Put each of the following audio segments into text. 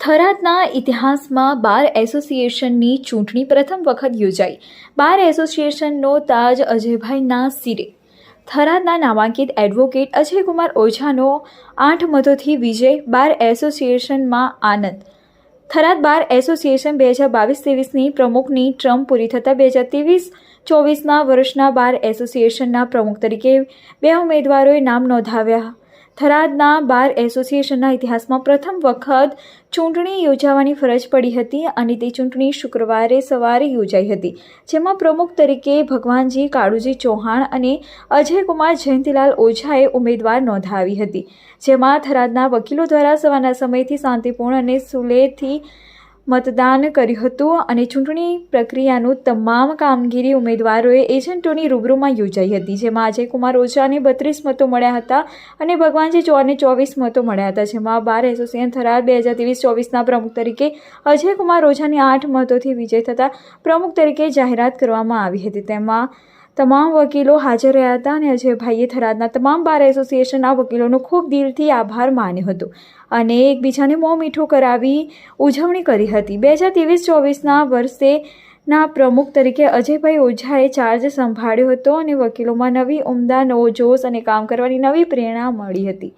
થરાદના ઇતિહાસમાં બાર એસોસિએશનની ચૂંટણી પ્રથમ વખત યોજાઈ. બાર એસોસિએશનનો તાજ અજયભાઈના સિરે. થરાદના નામાંકિત એડવોકેટ અજયકુમાર ઓઝાનો આઠ મતોથી વિજય, બાર એસોસિએશનમાં આનંદ. થરાદ બાર એસોસિએશન બે હજાર બાવીસ ત્રેવીસની પ્રમુખની ટ્રમ્પ પૂરી થતાં બે હજાર ત્રેવીસ ચોવીસના વર્ષના બાર એસોસિએશનના પ્રમુખ તરીકે બે ઉમેદવારોએ નામ નોંધાવ્યા. થરાદના બાર એસોસિએશનના ઇતિહાસમાં પ્રથમ વખત ચૂંટણી યોજાવાની ફરજ પડી હતી અને તે ચૂંટણી શુક્રવારે સવારે યોજાઈ હતી, જેમાં પ્રમુખ તરીકે ભગવાનજી કાળુજી ચૌહાણ અને અજયકુમાર જયંતિલાલ ઓઝાએ ઉમેદવાર નોંધાવી હતી, જેમાં થરાદના વકીલો દ્વારા સવારના સમયથી શાંતિપૂર્ણ અને સુલેહથી મતદાન કર્યું હતું અને ચૂંટણી પ્રક્રિયાનું તમામ કામગીરી ઉમેદવારોએ એજન્ટોની રૂબરૂમાં યોજાઈ હતી, જેમાં અજયકુમાર ઓઝાને બત્રીસ મતો મળ્યા હતા અને ભગવાનજી ચોરને ચોવીસ મતો મળ્યા હતા, જેમાં બાર એસોસિએશન થરાદ, બે હજાર ત્રેવીસ, ચોવીસના પ્રમુખ તરીકે અજયકુમાર ઓઝાને આઠ મતોથી વિજય થતાં પ્રમુખ તરીકે જાહેરાત કરવામાં આવી હતી. તેમાં તમામ વકીલો હાજર રહ્યા હતા અને અજયભાઈએ થરાદના તમામ બાર એસોસિએશનના વકીલોનો ખૂબ દિલથી આભાર માન્યો હતો અને એકબીજાને મોં મીઠું કરાવી ઉજવણી કરી હતી. બે હજાર ત્રેવીસ ચોવીસના વર્ષે ના પ્રમુખ તરીકે અજયભાઈ ઓઝાએ ચાર્જ સંભાળ્યો હતો અને વકીલોમાં નવી ઉમદા, નવો જોશ અને કામ કરવાની નવી પ્રેરણા મળી હતી.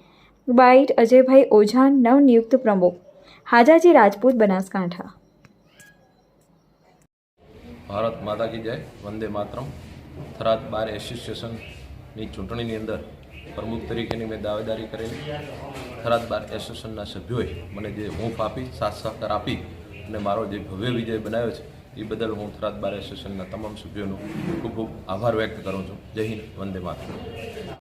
બાઇટ, અજયભાઈ ઓઝા, નવનિયુક્ત પ્રમુખ. હાજાજી રાજપૂત, બનાસકાંઠા. ભારત માતા કી જય. વંદે માતરમ. થરાદ બાર એસોસિએશનની ચૂંટણીની અંદર પ્રમુખ તરીકેની મેં દાવેદારી કરેલી. થરાદ બાર એસોસિએશનના સભ્યોએ મને જે હૂંફ આપી, સાથ સહકાર આપી અને મારો જે ભવ્ય વિજય બનાવ્યો છે, એ બદલ હું થરાદ બાર એસોસિએશનના તમામ સભ્યોનો ખૂબ ખૂબ આભાર વ્યક્ત કરું છું. જય હિન્દ, વંદે માતરમ.